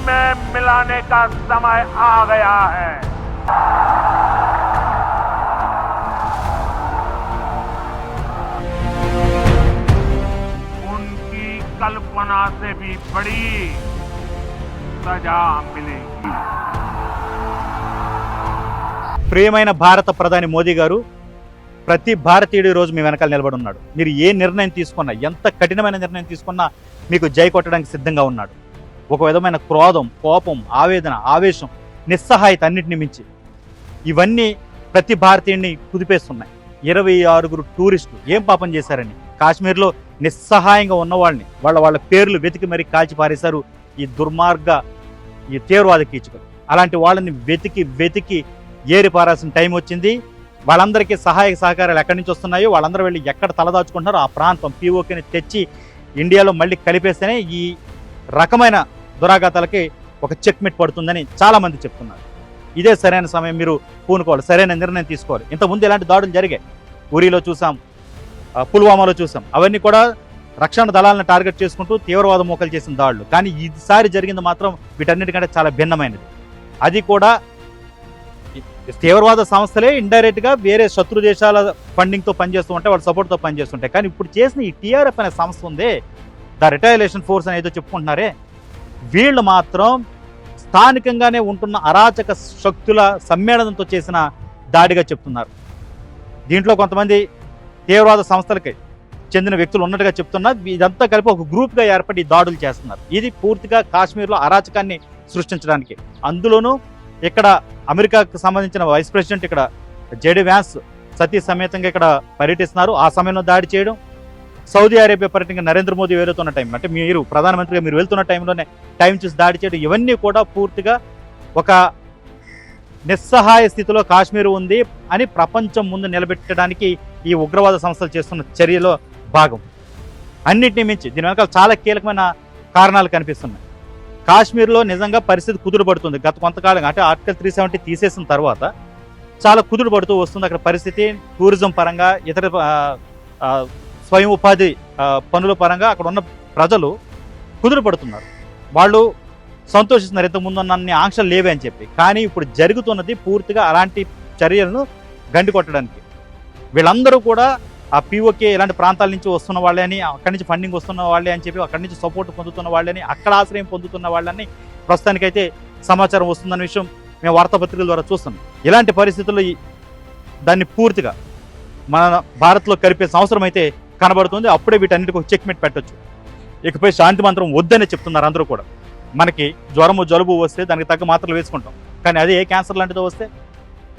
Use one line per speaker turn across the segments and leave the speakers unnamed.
में मिलाने का समय आ गया है उनकी कल्पना से भी बड़ी सजा मिलेगी
ప్రియమైన భారత ప్రధాని మోదీ గారు ప్రతి భారతీయుడు ఈ రోజు మీ వెనకాల నిలబడి ఉన్నాడు మీరు ఏ నిర్ణయం తీసుకున్నా ఎంత కఠినమైన నిర్ణయం తీసుకున్నా మీకు జై కొట్టడానికి సిద్ధంగా ఉన్నాడు ఒక విధమైన క్రోధం కోపం ఆవేదన ఆవేశం నిస్సహాయత అన్నిటిని మించి ఇవన్నీ ప్రతి భారతీయుడిని కుదిపేస్తున్నాయి. ఇరవై ఆరుగురు టూరిస్టులు ఏం పాపం చేశారని? కాశ్మీర్లో నిస్సహాయంగా ఉన్న వాళ్ళని వాళ్ళ వాళ్ళ పేర్లు వెతికి మరీ కాల్చి పారేశారు ఈ దుర్మార్గ ఈ తీవ్రవాద కీచకులు. అలాంటి వాళ్ళని వెతికి వెతికి ఏరి పారాల్సిన టైం వచ్చింది. వాళ్ళందరికీ సహాయక సహకారాలు ఎక్కడి నుంచి వస్తున్నాయో వాళ్ళందరూ వెళ్ళి ఎక్కడ తలదాచుకుంటున్నారో ఆ ప్రాంతం పీఓకేని తెచ్చి ఇండియాలో మళ్ళీ కలిపేస్తేనే ఈ రకమైన దురాఘాతాలకి ఒక చెక్మెట్ పడుతుందని చాలామంది చెప్తున్నారు. ఇదే సరైన సమయం మీరు పూనుకోవాలి సరైన నిర్ణయం తీసుకోవాలి. ఇంతకుముందు ఇలాంటి దాడులు జరిగాయి? ఉరిలో చూసాం పుల్వామాలో చూసాం. అవన్నీ కూడా రక్షణ దళాలను టార్గెట్ చేసుకుంటూ తీవ్రవాద మోకలు చేసిన దాడులు. కానీ ఈసారి జరిగింది మాత్రం వీటన్నిటికంటే చాలా భిన్నమైనది. అది కూడా తీవ్రవాద సంస్థలే ఇండైరెక్ట్గా వేరే శత్రు దేశాల ఫండింగ్తో పనిచేస్తూ ఉంటాయి వాళ్ళ సపోర్ట్తో పనిచేస్తుంటాయి కానీ ఇప్పుడు చేసిన ఈ టీఆర్ఎఫ్ అనే సంస్థ ఉంది ద రిటైలేషన్ ఫోర్స్ అని ఏదో చెప్పుకుంటున్నారే. వీళ్ళు మాత్రం స్థానికంగానే ఉంటున్న అరాచక శక్తుల సమ్మేళనంతో చేసిన దాడిగా చెప్తున్నారు. దీంట్లో కొంతమంది తీవ్రవాద సంస్థలకి చెందిన వ్యక్తులు ఉన్నట్టుగా చెప్తున్నా ఇదంతా కలిపి ఒక గ్రూప్గా ఏర్పడి దాడులు చేస్తున్నారు. ఇది పూర్తిగా కాశ్మీర్లో అరాచకాన్ని సృష్టించడానికి. అందులోనూ ఇక్కడ అమెరికాకు సంబంధించిన వైస్ ప్రెసిడెంట్ ఇక్కడ జేడి వ్యాన్స్ సతీ సమేతంగా ఇక్కడ పర్యటిస్తున్నారు. ఆ సమయంలో దాడి చేయడం సౌదీ అరేబియా పర్యటన నరేంద్ర మోదీ వెళ్తున్న టైం. అంటే మీరు ప్రధానమంత్రిగా మీరు వెళ్తున్న టైంలోనే టైం చూసి దాడి చేయడం ఇవన్నీ కూడా పూర్తిగా ఒక నిస్సహాయ స్థితిలో కాశ్మీర్ ఉంది అని ప్రపంచం ముందు నిలబెట్టడానికి ఈ ఉగ్రవాద సంస్థలు చేస్తున్న చర్యలో భాగం. అన్నిటిని మించి దీని వెనకాల చాలా కీలకమైన కారణాలు కనిపిస్తున్నాయి. కాశ్మీర్లో నిజంగా పరిస్థితి కుదురుపడుతుంది గత కొంతకాలం అంటే ఆర్టికల్ త్రీ సెవెంటీ తీసేసిన తర్వాత చాలా కుదురు పడుతూ వస్తుంది. అక్కడ పరిస్థితి టూరిజం పరంగా ఇతర స్వయం ఉపాధి పనుల పరంగా అక్కడ ఉన్న ప్రజలు కుదురు పడుతున్నారు. వాళ్ళు సంతోషిస్తున్నారు. ఇంతకుముందు అన్ని ఆంక్షలు లేవే అని చెప్పి. కానీ ఇప్పుడు జరుగుతున్నది పూర్తిగా అలాంటి చర్యలను గండి కొట్టడానికి. వీళ్ళందరూ కూడా ఆ పీఓకే ఇలాంటి ప్రాంతాల నుంచి వస్తున్న వాళ్ళే అని అక్కడి నుంచి ఫండింగ్ వస్తున్న వాళ్ళే అని చెప్పి అక్కడి నుంచి సపోర్ట్ పొందుతున్న వాళ్ళని అక్కడ ఆశ్రయం పొందుతున్న వాళ్ళని ప్రస్తుతానికైతే సమాచారం వస్తుందన్న విషయం మేము వార్తాపత్రికల ద్వారా చూస్తున్నాం. ఇలాంటి పరిస్థితుల్లో దాన్ని పూర్తిగా మన భారత్లో కలిపే అవసరం అయితే కనబడుతుంది. అప్పుడే వీటన్నిటికీ చెక్మెంట్ చెక్మెట్ పెట్టొచ్చు. ఇకపై శాంతి మంత్రం వద్దని చెప్తున్నారు అందరూ కూడా. మనకి జ్వరము జలుబు వస్తే దానికి తగ్గ మాత్రలు వేసుకుంటాం. కానీ అదే ఏ క్యాన్సర్ లాంటిదో వస్తే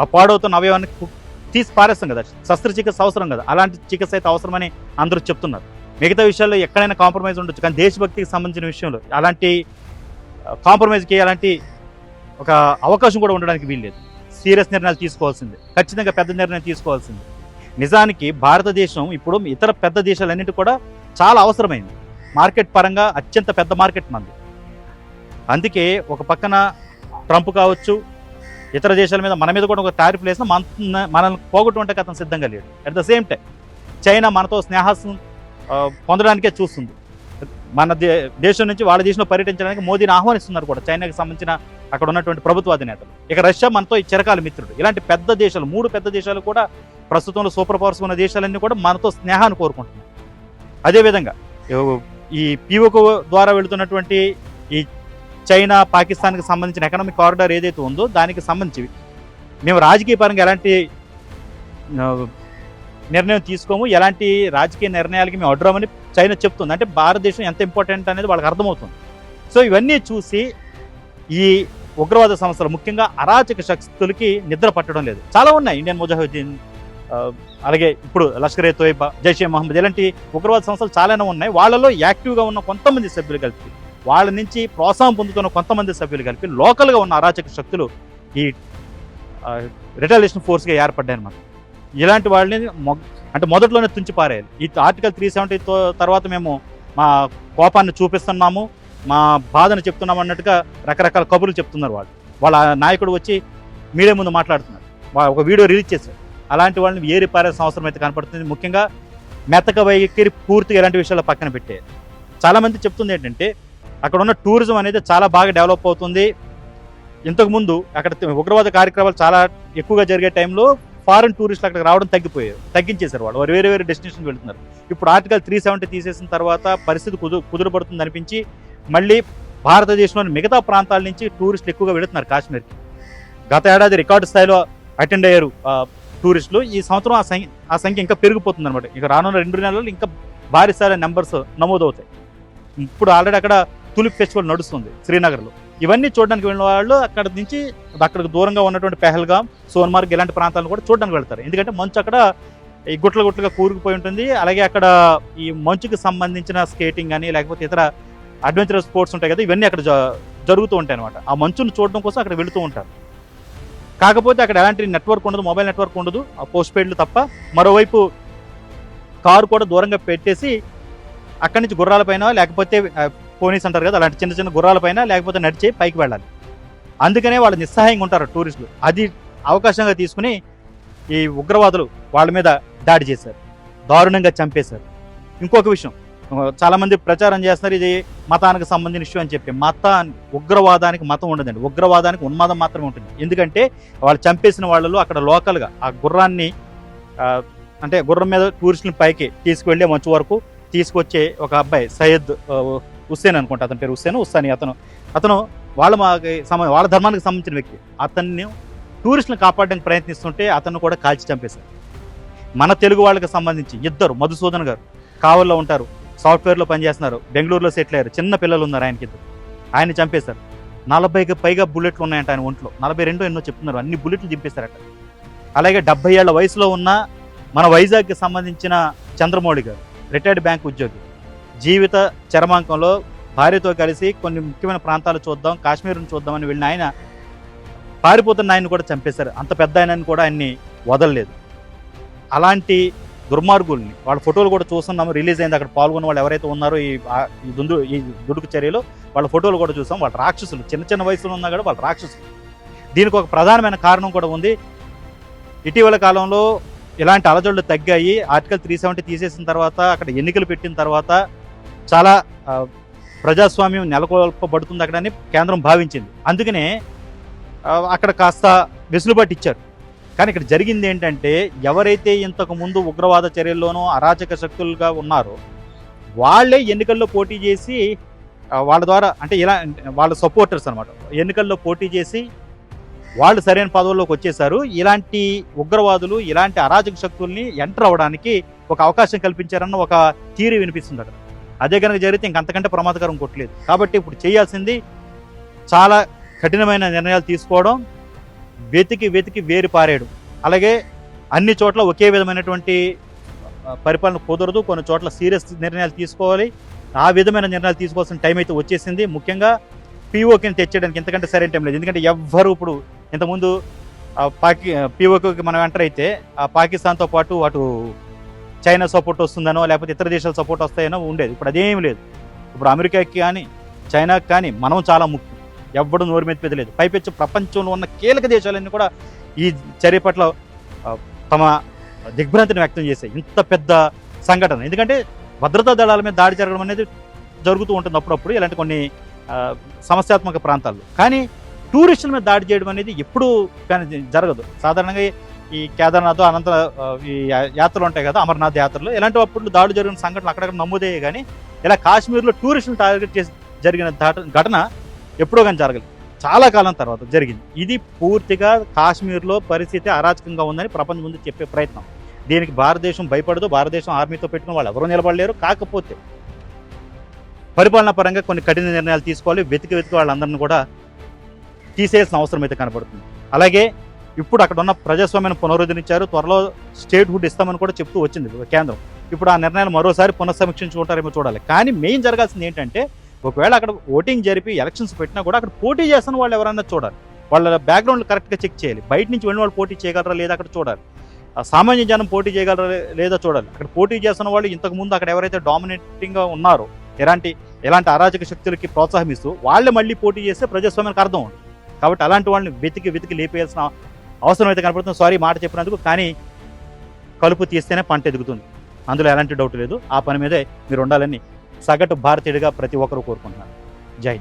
ఆ పాడవుతున్న అవయవాన్ని తీసి పారేస్తాం కదా. శస్త్రచికిత్స అవసరం కదా. అలాంటి చికిత్స అయితే అవసరమని అందరూ చెప్తున్నారు. మిగతా విషయాల్లో ఎక్కడైనా కాంప్రమైజ్ ఉండొచ్చు. కానీ దేశభక్తికి సంబంధించిన విషయంలో అలాంటి కాంప్రమైజ్కి అలాంటి ఒక అవకాశం కూడా ఉండడానికి వీల్లేదు. సీరియస్ నిర్ణయాలు తీసుకోవాల్సిందే. ఖచ్చితంగా పెద్ద నిర్ణయం తీసుకోవాల్సిందే. నిజానికి భారతదేశం ఇప్పుడు ఇతర పెద్ద దేశాలన్నిటి కూడా చాలా అవసరమైంది. మార్కెట్ పరంగా అత్యంత పెద్ద మార్కెట్ మంది. అందుకే ఒక పక్కన ట్రంప్ కావచ్చు ఇతర దేశాల మీద మన మీద కూడా ఒక టారిఫ్ వేసిన మన మనల్ని పోగొట్టుకుంటే అతను సిద్ధంగా లేడు. At the same time China మనతో స్నేహాసం పొందడానికే చూస్తుంది. మన దే దేశం నుంచి వాళ్ళ దేశంలో పర్యటించడానికి మోదీని ఆహ్వానిస్తున్నారు కూడా. చైనాకి సంబంధించిన అక్కడ ఉన్నటువంటి ప్రభుత్వ అధినేతలు. ఇక రష్యా మనతో ఈ చిరకాల మిత్రుడు. ఇలాంటి పెద్ద దేశాలు మూడు పెద్ద దేశాలు కూడా ప్రస్తుతంలో సూపర్ పవర్స్ ఉన్న దేశాలన్నీ కూడా మనతో స్నేహాన్ని కోరుకుంటున్నాయి. అదేవిధంగా ఈ పీఓకో ద్వారా వెళుతున్నటువంటి ఈ చైనా పాకిస్తాన్కి సంబంధించిన ఎకనామిక్ కారిడార్ ఏదైతే ఉందో దానికి సంబంధించి మేము రాజకీయ పరంగా ఎలాంటి నిర్ణయం తీసుకోము. ఎలాంటి రాజకీయ నిర్ణయాలకి మేము అడ్డరామని చైనా చెప్తుంది. అంటే భారతదేశం ఎంత ఇంపార్టెంట్ అనేది వాళ్ళకి అర్థమవుతుంది. సో ఇవన్నీ చూసి ఈ ఉగ్రవాద సంస్థలు ముఖ్యంగా అరాచక శక్తులకి నిద్ర పట్టడం లేదు. చాలా ఉన్నాయి. ఇండియన్ ముజాహిద్దీన్ అలాగే ఇప్పుడు లష్కర్ ఏ తోయిబా జైషే మహమ్మద్ ఇలాంటి ఉగ్రవాద సంస్థలు చాలానే ఉన్నాయి. వాళ్ళలో యాక్టివ్గా ఉన్న కొంతమంది సభ్యులు కలిపి వాళ్ళ నుంచి ప్రోత్సాహం పొందుతున్న కొంతమంది సభ్యులు కలిపి లోకల్గా ఉన్న అరాచక శక్తులు ఈ రిటాలియేషన్ ఫోర్స్గా ఏర్పడ్డాయి అనమాట ఇలాంటి వాళ్ళని మొ- అంటే మొదట్లోనే తుంచి పారేయాలి. ఈ ఆర్టికల్ త్రీ సెవెంటీ తర్వాత మేము మా కోపాన్ని చూపిస్తున్నాము మా బాధను చెప్తున్నాము అన్నట్టుగా రకరకాల కబుర్లు చెప్తున్నారు వాళ్ళు. వాళ్ళ నాయకుడు వచ్చి మీడియా ముందు మాట్లాడుతున్నారు. ఒక వీడియో రిలీజ్ చేశారు. అలాంటి వాళ్ళని ఏరి పారేసిన అవసరం అయితే కనపడుతుంది. ముఖ్యంగా మెతక వైఖరి పూర్తిగా ఇలాంటి విషయాలు పక్కన పెట్టే. చాలామంది చెప్తుంది ఏంటంటే అక్కడ ఉన్న టూరిజం అనేది చాలా బాగా డెవలప్ అవుతుంది. ఇంతకుముందు అక్కడ ఉగ్రవాద కార్యక్రమాలు చాలా ఎక్కువగా జరిగే టైంలో ఫారెన్ టూరిస్టులు అక్కడికి రావడం తగ్గిపోయారు తగ్గించేశారు వాళ్ళు. వారు వేరే వేరే డెస్టినేషన్కి వెళ్తున్నారు. ఇప్పుడు ఆర్టికల్ త్రీ సెవెంటీ తీసేసిన తర్వాత పరిస్థితి కుదు కుదురుపడుతుంది అనిపించి మళ్ళీ భారతదేశంలోని మిగతా ప్రాంతాల నుంచి టూరిస్టులు ఎక్కువగా వెళుతున్నారు కాశ్మీర్కి. గత ఏడాది రికార్డు స్థాయిలో అటెండ్ అయ్యారు టూరిస్టులు ఈ సంవత్సరం ఆ సంఖ్య ఆ సంఖ్య ఇంకా పెరిగిపోతుంది అనమాట ఇక రానున్న రెండు నెలలు ఇంకా భారీ స్థాయి నెంబర్స్ నమోదవుతాయి. ఇప్పుడు ఆల్రెడీ అక్కడ తులిప్ ఫెస్టివల్ నడుస్తుంది శ్రీనగర్లో. ఇవన్నీ చూడడానికి వెళ్ళిన వాళ్ళు అక్కడ నుంచి అక్కడికి దూరంగా ఉన్నటువంటి పెహల్గాం సోన్మార్గ్ ఇలాంటి ప్రాంతాలను కూడా చూడడానికి వెళ్తారు. ఎందుకంటే మంచు అక్కడ ఈ గుట్ల గుట్లుగా కూరుకుపోయి ఉంటుంది. అలాగే అక్కడ ఈ మంచుకి సంబంధించిన స్కేటింగ్ కానీ లేకపోతే ఇతర అడ్వెంచరస్ స్పోర్ట్స్ ఉంటాయి కదా ఇవన్నీ అక్కడ జ- జరుగుతూ ఉంటాయి అనమాట ఆ మంచును చూడడం కోసం అక్కడ వెళుతూ ఉంటారు. కాకపోతే అక్కడ ఎలాంటి నెట్వర్క్ ఉండదు మొబైల్ నెట్వర్క్ ఉండదు ఆ పోస్ట్ పెయిడ్లు తప్ప. మరోవైపు కారు కూడా దూరంగా పెట్టేసి అక్కడి నుంచి గుర్రాలపైన లేకపోతే పోనీస్ అంటారు కదా అలాంటి చిన్న చిన్న గుర్రాలపైన లేకపోతే నడిచి పైకి వెళ్ళాలి. అందుకనే వాళ్ళు నిస్సహాయంగా ఉంటారు టూరిస్టులు. అది అవకాశంగా తీసుకుని ఈ ఉగ్రవాదులు వాళ్ళ మీద దాడి చేశారు. దారుణంగా చంపేశారు. ఇంకొక విషయం. చాలామంది చాలా మంది ప్రచారం చేస్తున్నారు ఇది మతానికి సంబంధించిన ఇష్యూ అని చెప్పి. మత ఉగ్రవాదానికి మతం ఉండదండి. ఉగ్రవాదానికి ఉన్మాదం మాత్రమే ఉంటుంది. ఎందుకంటే వాళ్ళు చంపేసిన వాళ్ళలో అక్కడ లోకల్గా ఆ గుర్రాన్ని అంటే గుర్రం మీద టూరిస్టులను పైకి తీసుకువెళ్ళే మంచు వరకు తీసుకొచ్చే ఒక అబ్బాయి సయ్యద్ హుస్సేన్ అనుకుంటా. అతని పేరు హుస్సేన్ హుస్సాని. అతను అతను వాళ్ళ మాకి సమ వాళ్ళ ధర్మానికి సంబంధించిన వ్యక్తి. అతన్ని టూరిస్టులను కాపాడడానికి ప్రయత్నిస్తుంటే అతను కూడా కాల్చి చంపేశారు. మన తెలుగు వాళ్ళకి సంబంధించి ఇద్దరు మధుసూదన్ గారు కావల్లో ఉంటారు. సాఫ్ట్వేర్లో పనిచేస్తున్నారు. బెంగళూరులో సెటిల్ అయ్యారు. చిన్న పిల్లలు ఉన్నారు ఆయనకి ఆయన చంపేశారు. నలభైకి పైగా బుల్లెట్లు ఉన్నాయంట ఆయన ఒంట్లో. నలభై రెండు ఎన్నో చెప్తున్నారు. అన్ని బుల్లెట్లు చింపేశారట. అలాగే డెబ్బై ఏళ్ళ వయసులో ఉన్న మన వైజాగ్కి సంబంధించిన చంద్రమౌళి గారు రిటైర్డ్ బ్యాంక్ ఉద్యోగి. జీవిత చరమాంకంలో భార్యతో కలిసి కొన్ని ముఖ్యమైన ప్రాంతాలు చూద్దాం కాశ్మీర్ని చూద్దామని వెళ్ళిన ఆయన పారిపోతున్న ఆయన కూడా చంపేశారు. అంత పెద్ద ఆయనని కూడా ఆయన్ని వదలలేదు. అలాంటి దుర్మార్గుల్ని. వాళ్ళ ఫోటోలు కూడా చూస్తున్నాము. రిలీజ్ అయింది. అక్కడ పాల్గొన్న వాళ్ళు ఎవరైతే ఉన్నారో ఈ ఈ దుందు ఈ దుడుకు చర్యలో వాళ్ళ ఫోటోలు కూడా చూసాం. వాళ్ళ రాక్షసులు చిన్న చిన్న వయసులో ఉన్నా కూడా వాళ్ళ రాక్షసులు. దీనికి ఒక ప్రధానమైన కారణం కూడా ఉంది. ఇటీవల కాలంలో ఇలాంటి అలజడులు తగ్గాయి. ఆర్టికల్ త్రీ సెవెంటీ తీసేసిన తర్వాత అక్కడ ఎన్నికలు పెట్టిన తర్వాత చాలా ప్రజాస్వామ్యం నెలకొల్పబడుతుంది అక్కడని కేంద్రం భావించింది. అందుకనే అక్కడ కాస్త వెసులుబాటు ఇచ్చారు. కానీ ఇక్కడ జరిగింది ఏంటంటే ఎవరైతే ఇంతకు ముందు ఉగ్రవాద చర్యల్లోనూ అరాచక శక్తులుగా ఉన్నారో వాళ్ళే ఎన్నికల్లో పోటీ చేసి వాళ్ళ ద్వారా అంటే ఇలా వాళ్ళ సపోర్టర్స్ అనమాట ఎన్నికల్లో పోటీ చేసి వాళ్ళు సరైన పదవుల్లోకి వచ్చేసారు ఇలాంటి ఉగ్రవాదులు ఇలాంటి అరాజక శక్తుల్ని ఎంటర్ అవ్వడానికి ఒక అవకాశం కల్పించారన్న ఒక థీరీ వినిపిస్తుంది అక్కడ. అదే కనుక జరిగితే ఇంకంతకంటే ప్రమాదకరం కొట్టలేదు. కాబట్టి ఇప్పుడు చేయాల్సింది చాలా కఠినమైన నిర్ణయాలు తీసుకోవడం వెతికి వెతికి వేరు పారేయడం అలాగే అన్ని చోట్ల ఒకే విధమైనటువంటి పరిపాలన కుదరదు. కొన్ని చోట్ల సీరియస్ నిర్ణయాలు తీసుకోవాలి. ఆ విధమైన నిర్ణయాలు తీసుకోవాల్సిన టైం అయితే వచ్చేసింది. ముఖ్యంగా పీఓకిని తెచ్చేయడానికి ఇంతకంటే సరైన టైం లేదు. ఎందుకంటే ఎవ్వరు ఇప్పుడు ఇంతకుముందు పాకి పీఓకేకి మనం ఎంటర్ అయితే ఆ పాకిస్తాన్తో పాటు అటు చైనా సపోర్ట్ వస్తుందనో లేకపోతే ఇతర దేశాల సపోర్ట్ వస్తాయనో ఉండేది. ఇప్పుడు అదేం లేదు. ఇప్పుడు అమెరికాకి కానీ చైనాకి కానీ మనం చాలా ముఖ్యం. ఎవ్వడు నోరు మీద పెద్దలేదు. పైపెచ్చు ప్రపంచంలో ఉన్న కీలక దేశాలన్నీ కూడా ఈ చర్య పట్ల తమ దిగ్భ్రాంతిని వ్యక్తం చేశాయి ఇంత పెద్ద సంఘటన. ఎందుకంటే భద్రతా దళాల మీద దాడి జరగడం అనేది జరుగుతూ ఉంటుంది అప్పుడప్పుడు ఇలాంటి కొన్ని సమస్యాత్మక ప్రాంతాల్లో. కానీ టూరిస్టుల మీద దాడి చేయడం అనేది ఎప్పుడూ కానీ జరగదు. సాధారణంగా ఈ కేదార్నాథ్ అనంత ఈ యాత్రలు ఉంటాయి కదా అమర్నాథ్ యాత్రలు. ఇలాంటి అప్పుడు దాడులు జరిగిన సంఘటనలు అక్కడక్కడ నమోదయ్యాయి. కానీ ఇలా కాశ్మీర్లో టూరిస్టులు టార్గెట్ చేసి జరిగిన దాట- ఘటన ఎప్పుడో కానీ జరగలేదు చాలా కాలం తర్వాత జరిగింది. ఇది పూర్తిగా కాశ్మీర్లో పరిస్థితి అరాచకంగా ఉందని ప్రపంచం ముందు చెప్పే ప్రయత్నం. దీనికి భారతదేశం భయపడదు భారతదేశం ఆర్మీతో పెట్టిన వాళ్ళు ఎవరూ నిలబడలేరు. కాకపోతే పరిపాలన పరంగా కొన్ని కఠిన నిర్ణయాలు తీసుకోవాలి. వెతికి వెతికి వాళ్ళందరినీ కూడా తీసేయాల్సిన అవసరం అయితే కనబడుతుంది. అలాగే ఇప్పుడు అక్కడ ఉన్న ప్రజాస్వామ్యాన్ని పునరుద్ధరించారు. త్వరలో స్టేట్ హుడ్ ఇస్తామని కూడా చెప్తూ వచ్చింది కేంద్రం. ఇప్పుడు ఆ నిర్ణయాలు మరోసారి పునఃసమీక్షించుకుంటారేమో చూడాలి. కానీ మెయిన్ జరగాల్సింది ఏంటంటే ఒకవేళ అక్కడ ఓటింగ్ జరిపి ఎలక్షన్స్ పెట్టినా కూడా అక్కడ పోటీ చేస్తున్న వాళ్ళు ఎవరన్నా చూడాలి. వాళ్ళ బ్యాక్గ్రౌండ్ కరెక్ట్గా చెక్ చేయాలి. బయట నుంచి వెళ్ళిన వాళ్ళు పోటీ చేయగలరా లేదా అక్కడ చూడాలి. సామాన్య జనం పోటీ చేయగలరా లేదా చూడాలి. అక్కడ పోటీ చేస్తున్న వాళ్ళు ఇంతకు ముందు అక్కడ ఎవరైతే డామినేటింగ్గా ఉన్నారో ఎలాంటి ఎలాంటి అరాచక శక్తులకి ప్రోత్సాహం ఇస్తూ వాళ్ళు మళ్ళీ పోటీ చేస్తే ప్రజాస్వామ్యానికి అర్థం ఉంది కాబట్టి అలాంటి వాళ్ళని వెతికి వెతికి లేపేయాల్సిన అవసరం అయితే కనపడుతుంది. సారీ మాట చెప్పినందుకు కానీ కలుపు తీస్తేనే పంట ఎదుగుతుంది. అందులో ఎలాంటి డౌట్ లేదు. ఆ పని మీదే మీరు ఉండాలని సగటు భారతీయుడిగా ప్రతి ఒక్కరూ కోరుకుంటున్నారు. జై